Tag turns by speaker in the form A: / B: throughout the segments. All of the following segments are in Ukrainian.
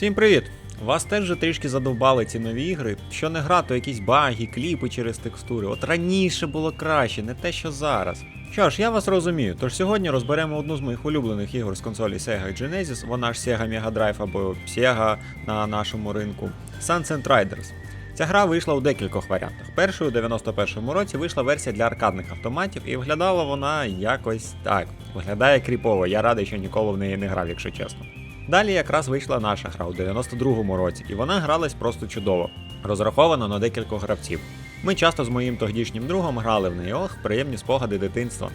A: Всім привіт! Вас теж вже трішки задовбали ці нові ігри. Що не гра, то якісь баги, кліпи через текстури. От раніше було краще, не те, що зараз. Що ж, я вас розумію, тож сьогодні розберемо одну з моїх улюблених ігор з консолі Sega Genesis, вона ж Sega Mega Drive або Sega на нашому ринку. Sunset Riders. Ця гра вийшла у декількох варіантах. Першою у 91-му році вийшла версія для аркадних автоматів, і виглядала вона якось так. Виглядає кріпово, я радий, що ніколи в неї не грав, якщо чесно. Далі якраз вийшла наша гра у 92-му році, і вона гралась просто чудово, розрахована на декількох гравців. Ми часто з моїм тогдішнім другом грали в неї, ох, приємні спогади дитинства.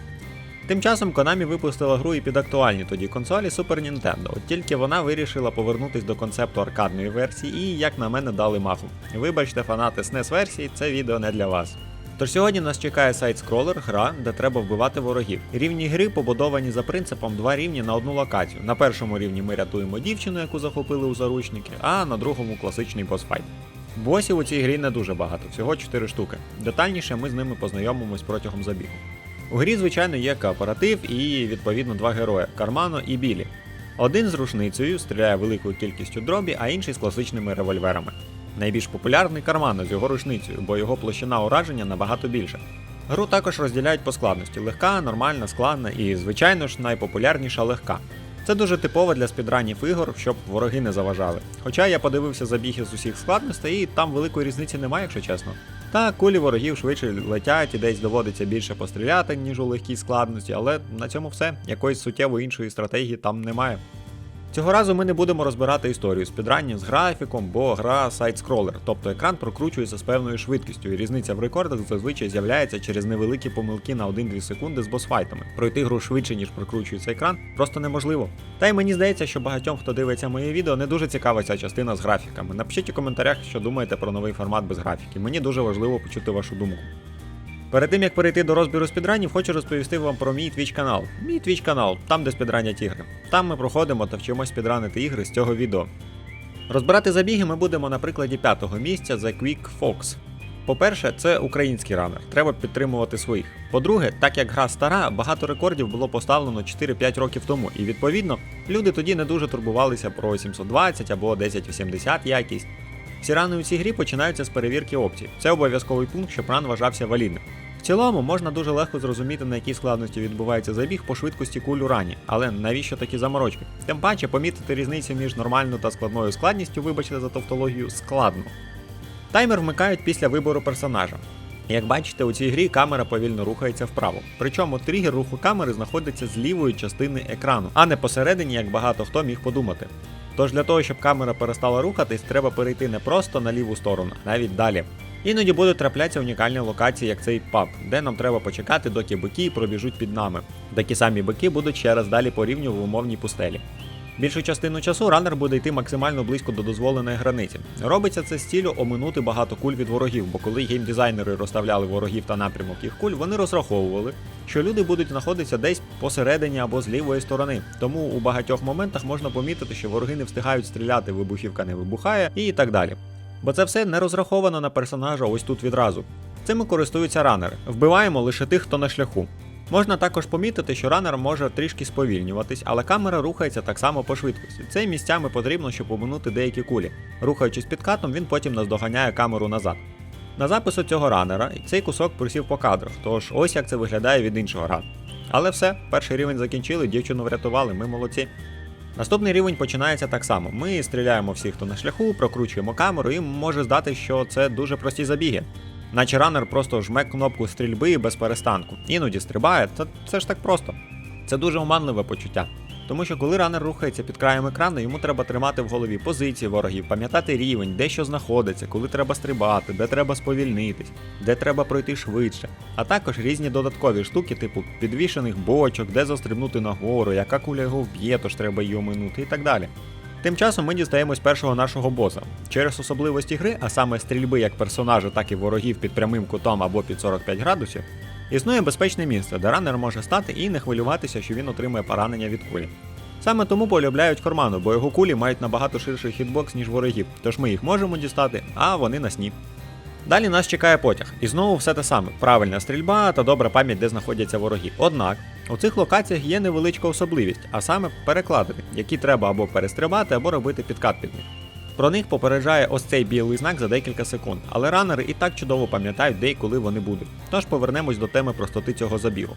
A: Тим часом Konami випустила гру і під актуальні тоді консолі Super Nintendo, от тільки вона вирішила повернутись до концепту аркадної версії і, як на мене, дали маху. Вибачте, фанати SNES версії, це відео не для вас. Тож сьогодні нас чекає сайт-скролер, гра, де треба вбивати ворогів. Рівні гри побудовані за принципом два рівні на одну локацію. На першому рівні ми рятуємо дівчину, яку захопили у заручники, а на другому класичний босфайт. Босів у цій грі не дуже багато, всього 4 штуки. Детальніше ми з ними познайомимось протягом забігу. У грі, звичайно, є кооператив і, відповідно, два герої Кармано і Білі. Один з рушницею стріляє великою кількістю дробі, а інший з класичними револьверами. Найбільш популярний Кармано з його рушницею, бо його площина ураження набагато більша. Гру також розділяють по складності: легка, нормальна, складна і, звичайно ж, найпопулярніша легка. Це дуже типово для спідранів ігор, щоб вороги не заважали. Хоча я подивився забіги з усіх складностей, і там великої різниці немає, якщо чесно. Та кулі ворогів швидше летять і десь доводиться більше постріляти, ніж у легкій складності, але на цьому все. Якоїсь суттєво іншої стратегії там немає. Цього разу ми не будемо розбирати історію спідранів з графіком, бо гра сайт-скролер, тобто екран прокручується з певною швидкістю, і різниця в рекордах зазвичай з'являється через невеликі помилки на 1-2 секунди з босфайтами. Пройти гру швидше, ніж прокручується екран, просто неможливо. Та й мені здається, що багатьом, хто дивиться моє відео, не дуже цікава ця частина з графіками. Напишіть у коментарях, що думаєте про новий формат без графіки. Мені дуже важливо почути вашу думку. Перед тим як перейти до розбіру спідранів, хочу розповісти вам про мій твіч канал. Мій твіч канал, там де спідранять ігри. Там ми проходимо та вчимось спідранити ігри з цього відео. Розбирати забіги ми будемо на прикладі п'ятого місця The Quick Fox. По-перше, це український ранер, треба підтримувати своїх. По-друге, так як гра стара, багато рекордів було поставлено 4-5 років тому, і відповідно люди тоді не дуже турбувалися про 720 або 1080 якість. Всі рани у цій грі починаються з перевірки опцій. Це обов'язковий пункт, щоб ран вважався валідним. Цілому можна дуже легко зрозуміти, на якій складності відбувається забіг по швидкості куль у рані, але навіщо такі заморочки? Тим паче помітити різницю між нормальною та складною складністю, вибачте за тавтологію, складно. Таймер вмикають після вибору персонажа. Як бачите, у цій грі камера повільно рухається вправо. Причому тригер руху камери знаходиться з лівої частини екрану, а не посередині, як багато хто міг подумати. Тож для того, щоб камера перестала рухатись, треба перейти не просто на ліву сторону, навіть далі. Іноді будуть траплятися унікальні локації, як цей паб, де нам треба почекати, доки бики пробіжуть під нами. Такі самі бики будуть ще раз далі по рівню в умовній пустелі. Більшу частину часу ранер буде йти максимально близько до дозволеної границі. Робиться це з цілю оминути багато куль від ворогів, бо коли геймдизайнери розставляли ворогів та напрямок їх куль, вони розраховували, що люди будуть знаходитися десь посередині або з лівої сторони. Тому у багатьох моментах можна помітити, що вороги не встигають стріляти, вибухівка не вибухає і так далі. Бо це все не розраховано на персонажа ось тут відразу. Цими користуються ранери. Вбиваємо лише тих, хто на шляху. Можна також помітити, що ранер може трішки сповільнюватись, але камера рухається так само по швидкості. Це місцями потрібно, щоб обминути деякі кулі. Рухаючись підкатом, він потім наздоганяє камеру назад. На запису цього ранера цей кусок присів по кадрах, тож ось як це виглядає від іншого рану. Але все, перший рівень закінчили, дівчину врятували, ми молодці. Наступний рівень починається так само. Ми стріляємо всіх, хто на шляху, прокручуємо камеру, і може здати, що це дуже прості забіги. Наче ранер просто жме кнопку стрільби без перестанку. Іноді стрибає, та це ж так просто. Це дуже оманливе почуття. Тому що коли ранер рухається під краєм екрану, йому треба тримати в голові позиції ворогів, пам'ятати рівень, де що знаходиться, коли треба стрибати, де треба сповільнитись, де треба пройти швидше. А також різні додаткові штуки, типу підвішених бочок, де застрибнути нагору, яка куля його вб'є, тож треба її оминути і так далі. Тим часом ми дістаємось першого нашого боса. Через особливості гри, а саме стрільби як персонажа, так і ворогів під прямим кутом або під 45 градусів, існує безпечне місце, де ранер може стати і не хвилюватися, що він отримує поранення від кулі. Саме тому полюбляють Корману, бо його кулі мають набагато ширший хітбокс, ніж ворогів, тож ми їх можемо дістати, а вони нас ні. Далі нас чекає потяг, і знову все те саме: правильна стрільба та добра пам'ять, де знаходяться вороги. Однак у цих локаціях є невеличка особливість, а саме перекладини, які треба або перестрибати, або робити підкат під них. Про них попереджає ось цей білий знак за декілька секунд, але ранери і так чудово пам'ятають, де і коли вони будуть. Тож повернемось до теми простоти цього забігу.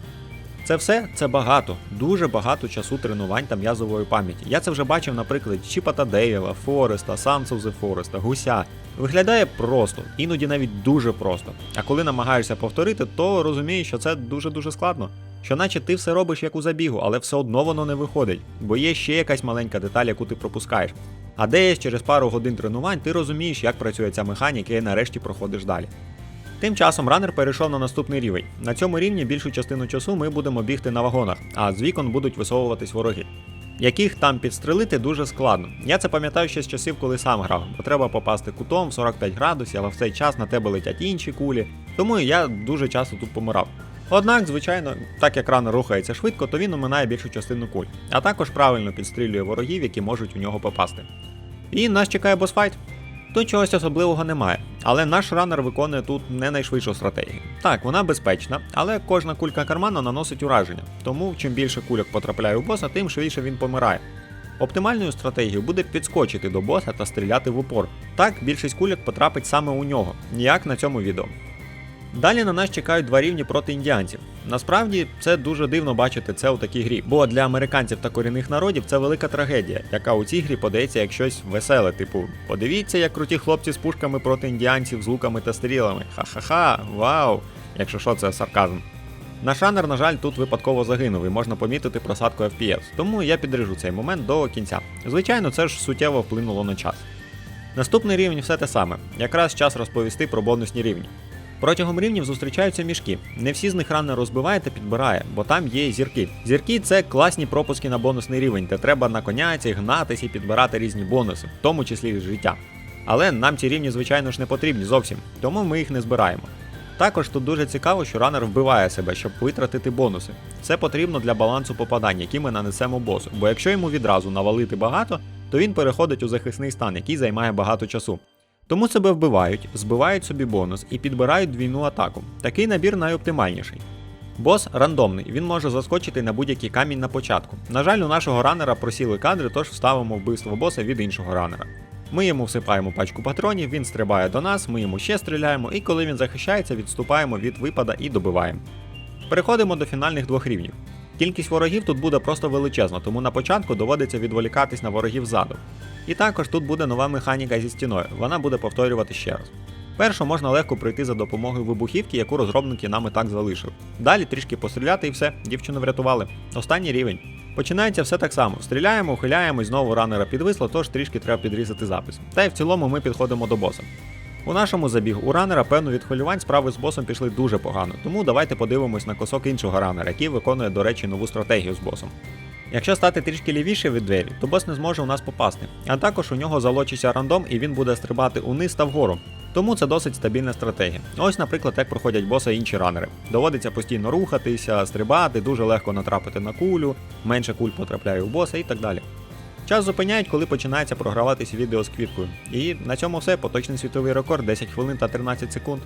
A: Це все це багато, дуже багато часу тренувань та м'язової пам'яті. Я це вже бачив, наприклад, Чіпа Тадеєва, Фореста, Sons of the Forest, Гуся. Виглядає просто, іноді навіть дуже просто. А коли намагаєшся повторити, то розумієш, що це дуже-дуже складно. Що наче ти все робиш як у забігу, але все одно воно не виходить, бо є ще якась маленька деталь, яку ти пропускаєш. А десь через пару годин тренувань ти розумієш, як працює ця механіка і нарешті проходиш далі. Тим часом ранер перейшов на наступний рівень. На цьому рівні більшу частину часу ми будемо бігти на вагонах, а з вікон будуть висовуватись вороги. Яких там підстрелити дуже складно. Я це пам'ятаю ще з часів, коли сам грав, бо треба попасти кутом в 45 градусів, а в цей час на тебе летять інші кулі, тому я дуже часто тут помирав. Однак, звичайно, так як ранер рухається швидко, то він оминає більшу частину куль, а також правильно підстрілює ворогів, які можуть у нього попасти. І нас чекає босфайт. Тут чогось особливого немає, але наш ранер виконує тут не найшвидшу стратегію. Так, вона безпечна, але кожна кулька кармана наносить ураження, тому чим більше кульок потрапляє у боса, тим швидше він помирає. Оптимальною стратегією буде підскочити до боса та стріляти в упор. Так більшість кульок потрапить саме у нього, ніяк на цьому відео. Далі на нас чекають два рівні проти індіанців. Насправді це дуже дивно бачити це у такій грі, бо для американців та корінних народів це велика трагедія, яка у цій грі подається як щось веселе. Типу, подивіться, як круті хлопці з пушками проти індіанців з луками та стрілами. Ха-ха-ха, вау! Якщо що, це сарказм. Наш ранер, на жаль, тут випадково загинув і можна помітити просадку FPS, тому я підрежу цей момент до кінця. Звичайно, це ж суттєво вплинуло на час. Наступний рівень все те саме, якраз час розповісти про бонусні рівні. Протягом рівнів зустрічаються мішки. Не всі з них рано розбиває та підбирає, бо там є зірки. Зірки це класні пропуски на бонусний рівень, де треба на коняці, гнатись і підбирати різні бонуси, в тому числі життя. Але нам ці рівні, звичайно ж, не потрібні зовсім, тому ми їх не збираємо. Також тут дуже цікаво, що ранер вбиває себе, щоб витратити бонуси. Це потрібно для балансу попадань, які ми нанесемо босу, бо якщо йому відразу навалити багато, то він переходить у захисний стан, який займає багато часу. Тому себе вбивають, збивають собі бонус і підбирають двійну атаку. Такий набір найоптимальніший. Бос рандомний, він може заскочити на будь-який камінь на початку. На жаль, у нашого ранера просіли кадри, тож вставимо вбивство боса від іншого ранера. Ми йому всипаємо пачку патронів, він стрибає до нас, ми йому ще стріляємо, і коли він захищається, відступаємо від випада і добиваємо. Переходимо до фінальних двох рівнів. Кількість ворогів тут буде просто величезна, тому на початку доводиться відволікатись на ворогів ззаду. І також тут буде нова механіка зі стіною, вона буде повторювати ще раз. Першу можна легко пройти за допомогою вибухівки, яку розробники нам і так залишили. Далі трішки постріляти і все, дівчину врятували. Останній рівень. Починається все так само: стріляємо, ухиляємо, і знову ранера підвисло, тож трішки треба підрізати запис. Та й в цілому ми підходимо до боса. У нашому забігу у ранера певно від хвилювань справи з босом пішли дуже погано, тому давайте подивимось на косок іншого ранера, який виконує, до речі, нову стратегію з босом. Якщо стати трішки лівіше від двері, то бос не зможе у нас попасти. А також у нього залочиться рандом і він буде стрибати униз та вгору. Тому це досить стабільна стратегія. Ось, наприклад, як проходять боса інші ранери. Доводиться постійно рухатися, стрибати, дуже легко натрапити на кулю, менше куль потрапляє у боса і так далі. Час зупиняють, коли починається програватись відео з квіткою. І на цьому все, поточний світовий рекорд 10 хвилин та 13 секунд.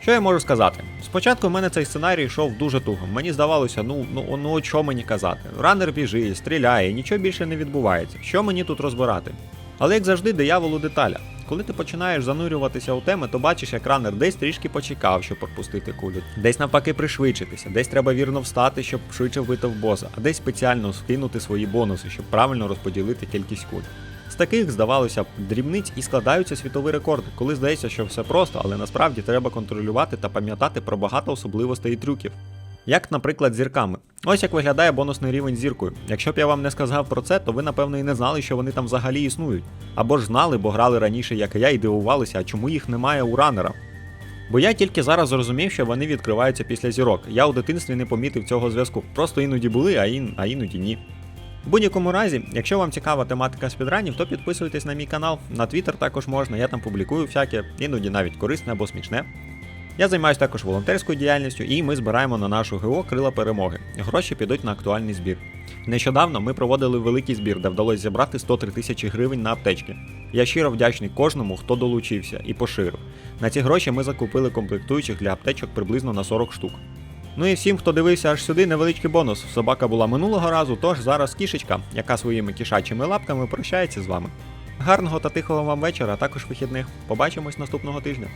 A: Що я можу сказати? Спочатку в мене цей сценарій йшов дуже туго. Мені здавалося, ну ну ну що мені казати? Ранер біжить, стріляє, нічого більше не відбувається. Що мені тут розбирати? Але як завжди, диявол у деталях. Коли ти починаєш занурюватися у теми, то бачиш, як ранер десь трішки почекав, щоб пропустити кулю, десь навпаки пришвидшитися, десь треба вірно встати, щоб швидше вбити в боса, а десь спеціально скинути свої бонуси, щоб правильно розподілити кількість куль. З таких, здавалося б, дрібниць і складаються світові рекорди, коли здається, що все просто, але насправді треба контролювати та пам'ятати про багато особливостей і трюків. Як, наприклад, зірками. Ось як виглядає бонусний рівень зіркою. Якщо б я вам не сказав про це, то ви напевно і не знали, що вони там взагалі існують. Або ж знали, бо грали раніше, як і я, і дивувалися, а чому їх немає у ранера. Бо я тільки зараз зрозумів, що вони відкриваються після зірок. Я у дитинстві не помітив цього зв'язку. Просто іноді були, а, ін... а іноді ні. В будь-якому разі, якщо вам цікава тематика спідранів, то підписуйтесь на мій канал. На Твіттер також можна, я там публікую всяке, іноді навіть корисне або смішне. Я займаюся також волонтерською діяльністю, і ми збираємо на нашу ГО крила перемоги. Гроші підуть на актуальний збір. Нещодавно ми проводили великий збір, де вдалося зібрати 103 тисячі гривень на аптечки. Я щиро вдячний кожному, хто долучився і поширив. На ці гроші ми закупили комплектуючих для аптечок приблизно на 40 штук. Ну і всім, хто дивився аж сюди, невеличкий бонус. Собака була минулого разу, тож зараз кішечка, яка своїми кішачими лапками прощається з вами. Гарного та тихого вам вечора, а також вихідних. Побачимось наступного тижня.